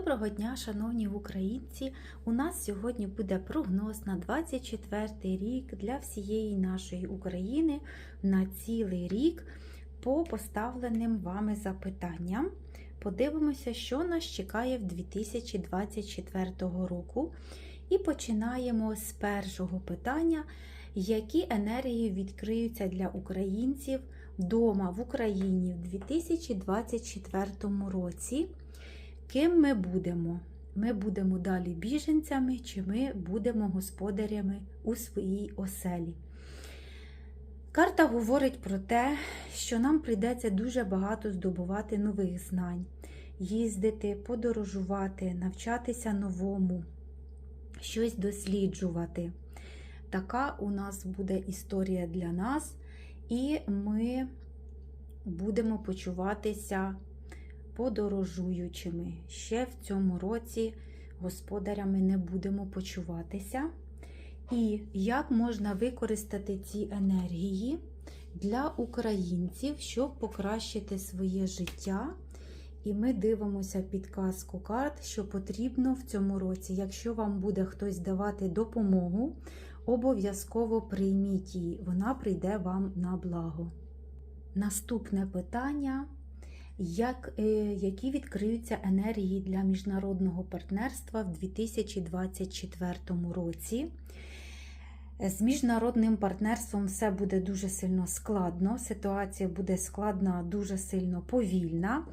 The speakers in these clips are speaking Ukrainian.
Доброго дня, шановні українці! У нас сьогодні буде прогноз на 24 рік для всієї нашої України на цілий рік по поставленим вами запитанням. Подивимося, що нас чекає в 2024 року. І починаємо з першого питання: які енергії відкриються для українців вдома в Україні в 2024 році? Ким ми будемо? Ми будемо далі біженцями, чи ми будемо господарями у своїй оселі. Карта говорить про те, що нам прийдеться дуже багато здобувати нових знань, їздити, подорожувати, навчатися новому, щось досліджувати. Така у нас буде історія для нас, і ми будемо почуватися подорожуючими. Ще в цьому році господарями не будемо почуватися. І як можна використати ці енергії для українців, щоб покращити своє життя. І ми дивимося підказку карт, що потрібно в цьому році. Якщо вам буде хтось давати допомогу, обов'язково прийміть її, вона прийде вам на благо. Наступне питання як, е, які відкриються енергії для міжнародного партнерства в 2024 році. З міжнародним партнерством все буде дуже сильно складно. Ситуація буде складна, дуже сильно повільна.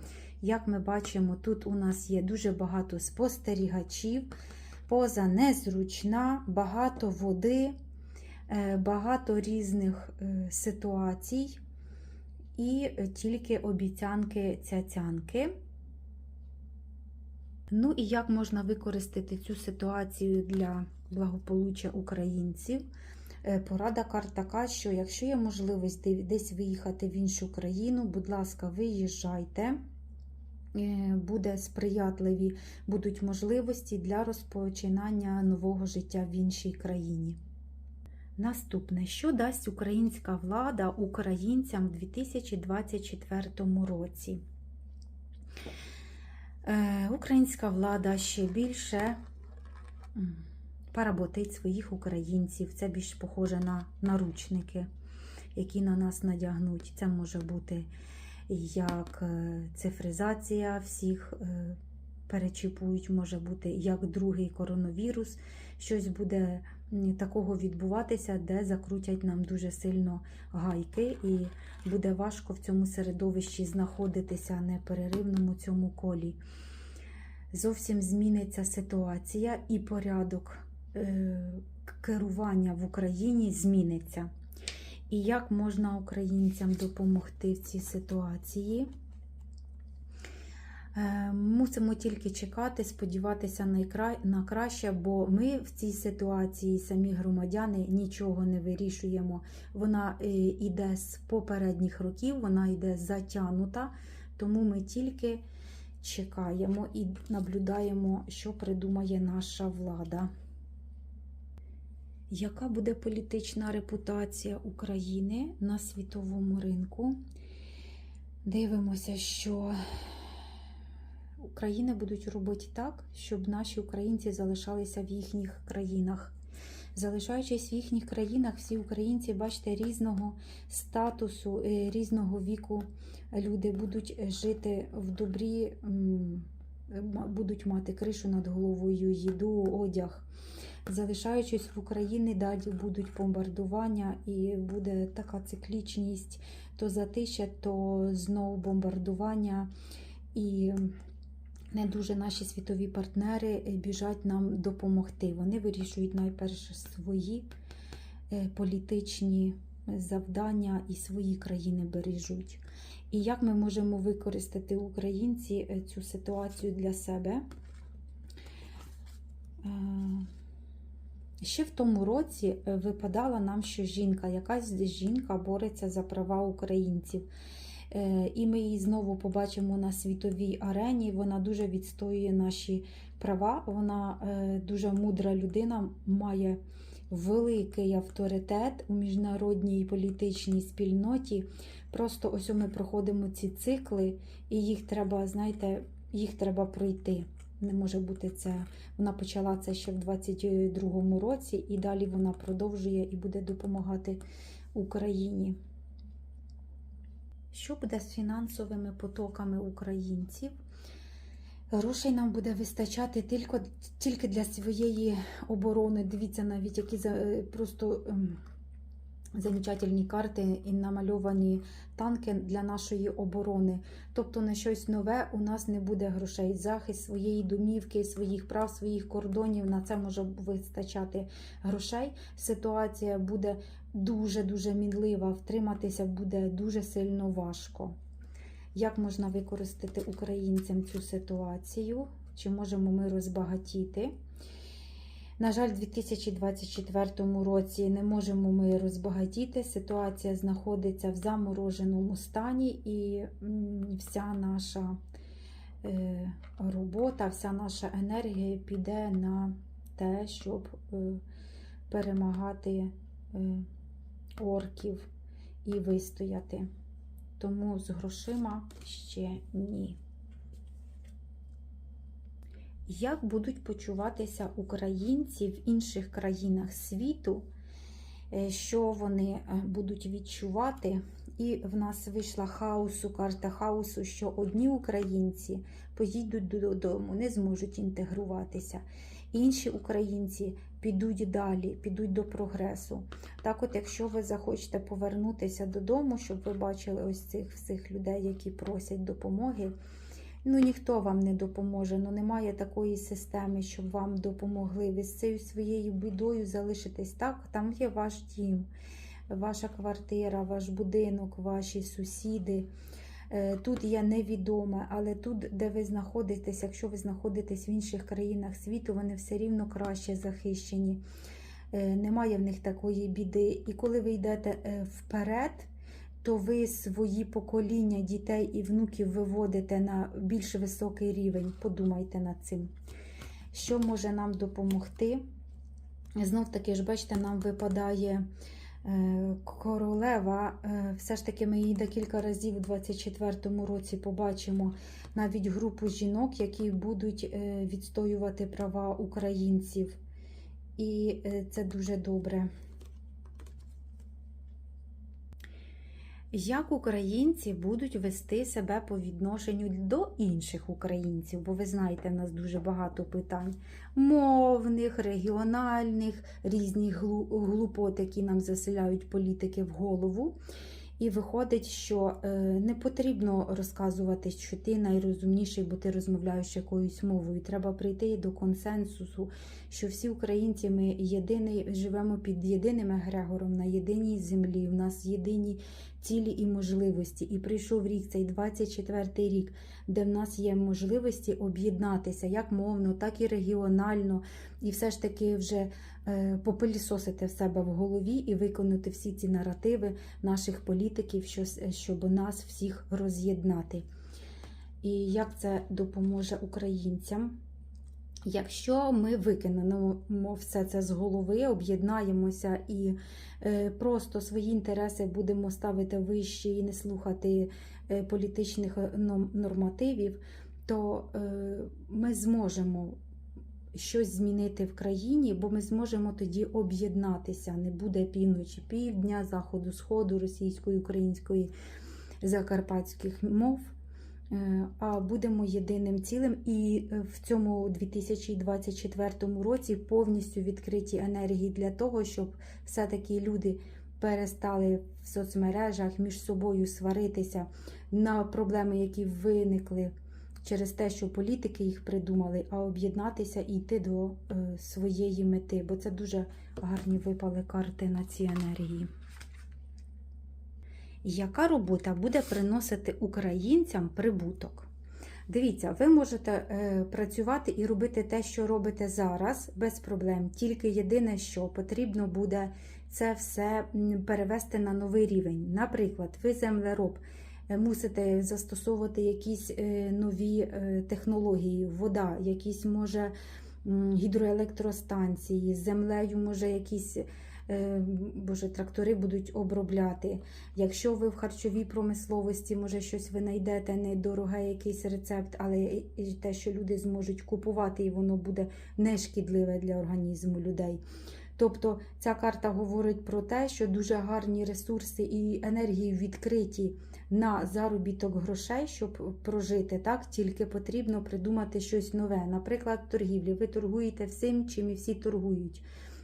Як ми бачимо, тут у нас є дуже багато спостерігачів, поза незручна, багато води, е, багато різних е, ситуацій і тільки обіцянки цяцянки. Ну і як можна використати цю ситуацію для благополуччя українців? Е, порада карт така, що якщо є можливість десь виїхати в іншу країну, будь ласка, виїжджайте. Е, буде сприятливі будуть можливості для розпочинання нового життя в іншій країні. Наступне, що дасть українська влада українцям в 2024 році? Е, Українська влада ще більше поработить своїх українців. Це більш похоже на наручники, які на нас надягнуть. Це може бути як е, цифризація всіх. Перечіпують, може бути як другий коронавірус, щось буде такого відбуватися, де закрутять нам дуже сильно гайки, і буде важко в цьому середовищі знаходитися непереривному цьому колі. Зовсім зміниться ситуація і порядок е, керування в Україні зміниться. І як можна українцям допомогти в цій ситуації? Е, мусимо тільки чекати, сподіватися на краще, бо ми в цій ситуації, самі громадяни, нічого не вирішуємо. Вона йде е, з попередніх років, вона йде затягнута, тому ми тільки чекаємо і наблюдаємо, що придумає наша влада. Яка буде політична репутація України на світовому ринку? Дивимося, що України будуть робити так, щоб наші українці залишалися в їхніх країнах. Залишаючись в їхніх країнах, всі українці, бачите, різного статусу, е, різного віку люди будуть жити в добрі, будуть мати кришу над головою, їду, одяг. Залишаючись в Україні, далі будуть бомбардування, і буде така циклічність то затища, то знову бомбардування. І не дуже наші світові партнери е, біжать нам допомогти. Вони вирішують найперше свої е, політичні завдання і свої країни бережуть. І як ми можемо використати українці е, цю ситуацію для себе? Ще в тому році випадала нам, що жінка, якась жінка бореться за права українців. Е, і ми її знову побачимо на світовій арені. Вона дуже відстоює наші права. Вона е, дуже мудра людина, має великий авторитет у міжнародній політичній спільноті. Просто ось ми проходимо ці цикли, і їх треба, знаєте, їх треба пройти. Не може бути це. Вона почала це ще в 22-му році, і далі вона продовжує і буде допомагати Україні. Що буде з фінансовими потоками українців? Грошей нам буде вистачати тільки, тільки для своєї оборони. Дивіться, навіть які е, просто ем, замечательні карти і намальовані танки для нашої оборони. Тобто на щось нове у нас не буде грошей. Захист своєї домівки, своїх прав, своїх кордонів на це може вистачати грошей. Ситуація буде дуже-дуже мінлива, втриматися буде дуже сильно важко. Як можна використати українцям цю ситуацію? Чи можемо ми розбагатіти? На жаль, у 2024 році не можемо ми розбагатіти. Ситуація знаходиться в замороженому стані, і вся наша е, робота, вся наша енергія піде на те, щоб е, перемагати е, орків і вистояти. Тому з грошима ще ні. Як будуть почуватися українці в інших країнах світу, е, що вони е, будуть відчувати? І в нас вийшла хаосу, карта хаосу, що одні українці поїдуть додому, не зможуть інтегруватися. Інші українці підуть далі, підуть до прогресу. Так, от, якщо ви захочете повернутися додому, щоб ви бачили ось цих всіх людей, які просять допомоги. Ну, ніхто вам не допоможе, ну немає такої системи, щоб вам допомогли. Ви з цією своєю бідою залишитесь так, там є ваш дім, ваша квартира, ваш будинок, ваші сусіди. Е, Тут є невідоме, але тут, де ви знаходитесь, якщо ви знаходитесь в інших країнах світу, вони все рівно краще захищені. Е, Немає в них такої біди. І коли ви йдете е, вперед, то ви свої покоління дітей і внуків виводите на більш високий рівень. Подумайте над цим. Що може нам допомогти? Знов таки ж, бачите, нам випадає е, королева. Е, Все ж таки, ми її декілька разів у 24-му році побачимо навіть групу жінок, які будуть е, відстоювати права українців. І це дуже добре. Як українці будуть вести себе по відношенню до інших українців? Бо ви знаєте, в нас дуже багато питань мовних, регіональних, різні глупот, які нам заселяють політики в голову. І виходить, що е, не потрібно розказувати, що ти найрозумніший, бо ти розмовляєш якоюсь мовою. Треба прийти до консенсусу, що всі українці ми єдиний, живемо під єдиним егрегором на єдиній землі. У нас єдині цілі і можливості. І прийшов рік, цей 24-й рік, де в нас є можливості об'єднатися як мовно, так і регіонально, і все ж таки вже попилісосити в себе в голові і виконати всі ці наративи наших політиків, що, щоб нас всіх роз'єднати. І як це допоможе українцям? Якщо ми викинемо все це з голови, об'єднаємося і е, просто свої інтереси будемо ставити вище і не слухати е, політичних е, нормативів, то е, ми зможемо щось змінити в країні, бо ми зможемо тоді об'єднатися. Не буде півночі, півдня, заходу, сходу, російської, української, закарпатських мов. Е, а будемо єдиним цілим. І е, в цьому 2024 році повністю відкриті енергії для того, щоб все-таки люди перестали в соцмережах між собою сваритися на проблеми, які виникли через те, що політики їх придумали, а об'єднатися і йти до е, своєї мети, бо це дуже гарні випали карти на ці енергії. Яка робота буде приносити українцям прибуток? Дивіться, ви можете е, працювати і робити те, що робите зараз, без проблем. Тільки єдине, що потрібно буде це все перевести на новий рівень. Наприклад, ви землероб. Е, Мусите застосовувати якісь е, нові е, технології, вода, якісь може гідроелектростанції, землею може якісь боже, трактори будуть обробляти. Якщо ви в харчовій промисловості, може щось ви знайдете недороге, якийсь рецепт, але і те, що люди зможуть купувати, і воно буде нешкідливе для організму людей. Тобто ця карта говорить про те, що дуже гарні ресурси і енергії відкриті на заробіток грошей, щоб прожити. Так тільки потрібно придумати щось нове. Наприклад, торгівлі. Ви торгуєте всім, чим і всі торгують.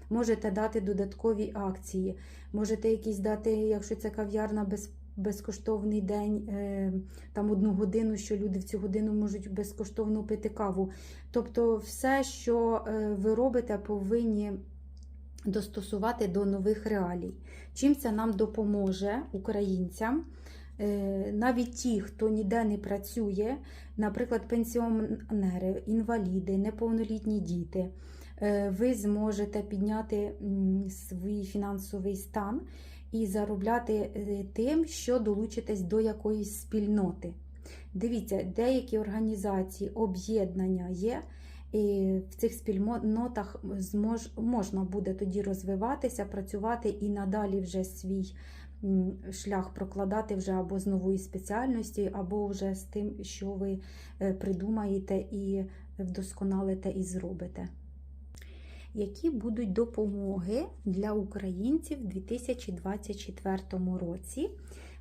Можете дати додаткові акції, можете якісь дати, якщо це кав'ярна без. Безкоштовний день, е, там одну годину, що люди в цю годину можуть безкоштовно пити каву. Тобто, все, що е, ви робите, повинні достосувати до нових реалій. Чим це нам допоможе українцям? Е, Навіть ті, хто ніде не працює, наприклад, пенсіонери, інваліди, неповнолітні діти, е, ви зможете підняти свій фінансовий стан і заробляти е, тим, що долучитесь до якоїсь спільноти. Дивіться, деякі організації, об'єднання є, і в цих спільнотах змож, можна буде тоді розвиватися, працювати і надалі вже свій шлях прокладати вже або з нової спеціальності, або вже з тим, що ви е, придумаєте і вдосконалите і зробите. Які будуть допомоги для українців у 2024 році?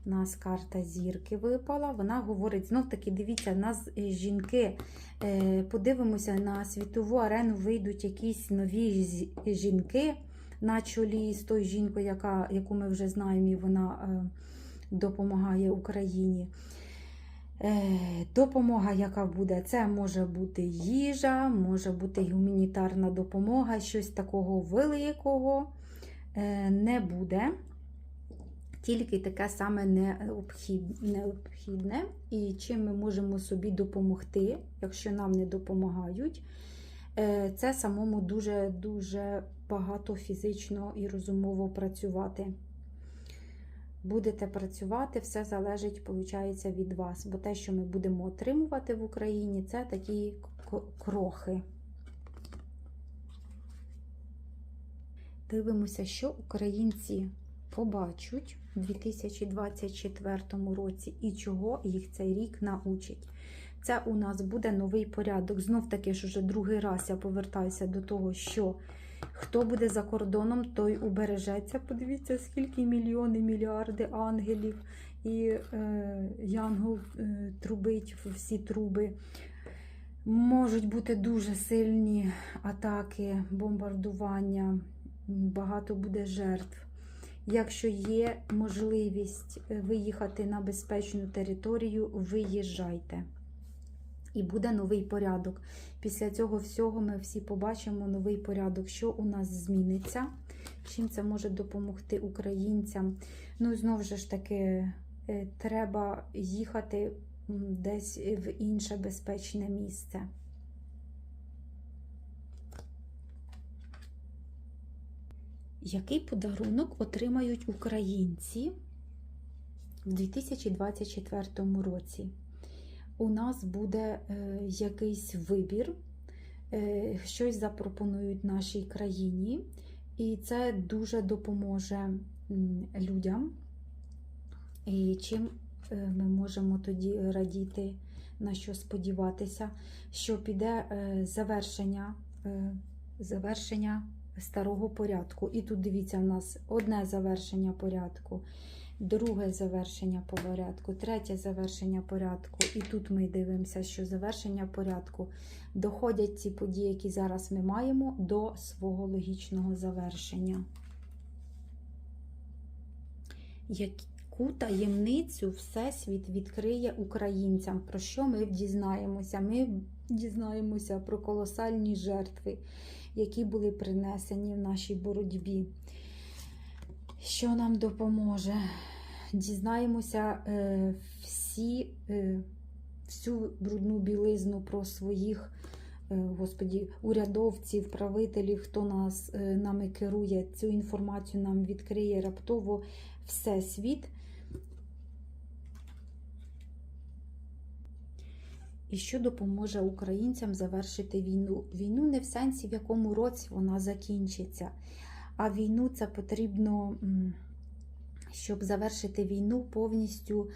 Нас карта зірки випала. Вона говорить: знов таки, дивіться, нас е, жінки. Е, Подивимося на світову арену, вийдуть якісь нові жінки на чолі з тою жінкою, яка, яку ми вже знаємо, і вона е, допомагає Україні. Допомога, яка буде, це може бути їжа, може бути гуманітарна допомога, щось такого великого не буде. Тільки таке саме необхідне. І чим ми можемо собі допомогти, якщо нам не допомагають, е, це самому дуже-дуже багато фізично і розумово працювати. Будете працювати, все залежить, виходить, від вас. Бо те, що ми будемо отримувати в Україні, це такі крохи. Дивимося, що українці побачать у 2024 році і чого їх цей рік научить. Це у нас буде новий порядок. Знов таки ж уже другий раз я повертаюся до того, що хто буде за кордоном, той убережеться. Подивіться, скільки мільйони, мільярди ангелів і е, янгол е, трубить всі труби. Можуть бути дуже сильні атаки, бомбардування, багато буде жертв. Якщо є можливість е, виїхати на безпечну територію, виїжджайте. І буде новий порядок. Після цього всього ми всі побачимо новий порядок, що у нас зміниться, чим це може допомогти українцям. Ну, знову ж таки, е, треба їхати десь в інше безпечне місце. Який подарунок отримають українці в 2024 році? У нас буде е, якийсь вибір, е, щось запропонують нашій країні, і це дуже допоможе людям. І чим е, ми можемо тоді радіти, на що сподіватися, що піде завершення, завершення старого порядку. І тут дивіться, в нас одне завершення порядку, друге завершення порядку, третє завершення порядку. І тут ми дивимося, що завершення порядку доходять ці події, які зараз ми маємо, до свого логічного завершення. Яку таємницю Всесвіт відкриє українцям? Про що ми дізнаємося? Ми дізнаємося про колосальні жертви, які були принесені в нашій боротьбі. Що нам допоможе? Дізнаємося е, всі, е, всю брудну білизну про своїх е, Господі, урядовців, правителів, хто нас нами керує. Цю інформацію нам відкриє раптово Всесвіт. І що допоможе українцям завершити війну? Війну не в сенсі, в якому році вона закінчиться, А війну це потрібно, щоб завершити війну повністю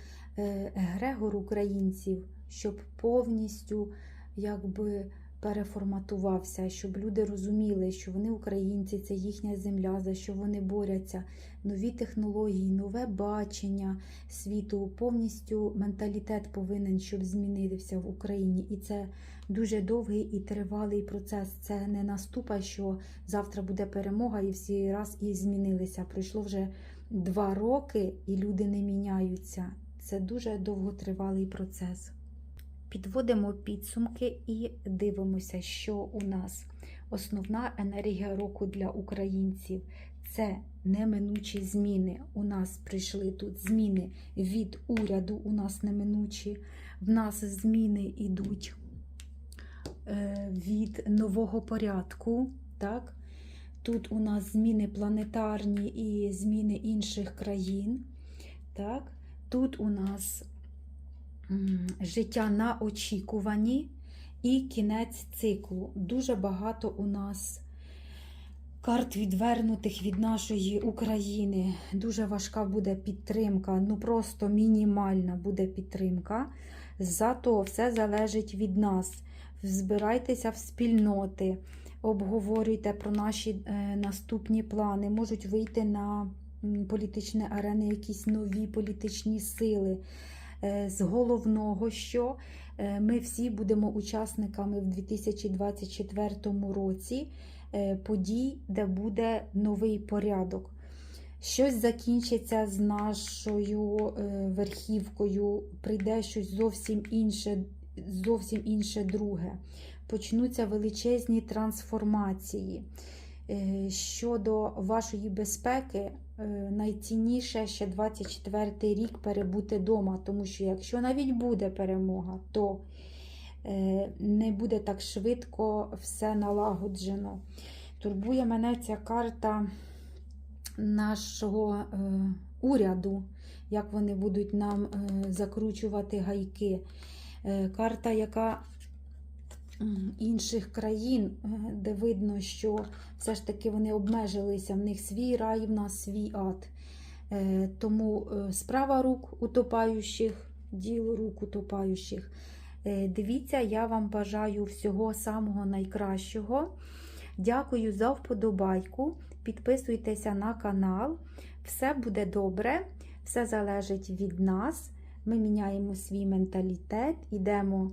Грегор українців, щоб повністю якби переформатувався, щоб люди розуміли, що вони українці, це їхня земля, за що вони борються. Нові технології, нове бачення світу, повністю менталітет повинен, щоб змінився в Україні. І це дуже довгий і тривалий процес. Це не наступа, що завтра буде перемога, і всі раз і змінилися. Пройшло вже два роки, і люди не міняються. Це дуже довготривалий процес. Підводимо підсумки і дивимося, що у нас основна енергія року для українців це неминучі зміни. У нас прийшли тут зміни від уряду, у нас неминучі. В нас зміни йдуть е, від нового порядку. Так? Тут у нас зміни планетарні і зміни інших країн. Так? Тут у нас життя на очікуванні і кінець циклу. Дуже багато у нас карт відвернутих від нашої України. Дуже важка буде підтримка, ну просто мінімальна буде підтримка. Зато все залежить від нас. Збирайтеся в спільноти, обговорюйте про наші е, наступні плани. Можуть вийти на політичні арени якісь нові політичні сили. Е, З головного, що е, ми всі будемо учасниками в 2024 році е, подій, де буде новий порядок. Щось закінчиться з нашою верхівкою, прийде щось зовсім інше, зовсім інше друге. Почнуться величезні трансформації. Щодо вашої безпеки, найцінніше ще 24 рік перебути вдома, тому що якщо навіть буде перемога, то е, не буде так швидко все налагоджено. Турбує мене ця карта нашого е, уряду, як вони будуть нам е, закручувати гайки. Е, Карта, яка інших країн, е, де видно, що все ж таки вони обмежилися, в них свій рай, в нас свій ад. Е, Тому е, справа рук утопаючих, діло рук утопаючих. Дивіться, я вам бажаю всього самого найкращого. Дякую за вподобайку. Підписуйтеся на канал. Все буде добре, все залежить від нас. Ми міняємо свій менталітет, йдемо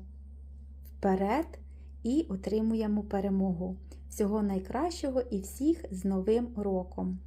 вперед і отримуємо перемогу. Всього найкращого і всіх з Новим роком!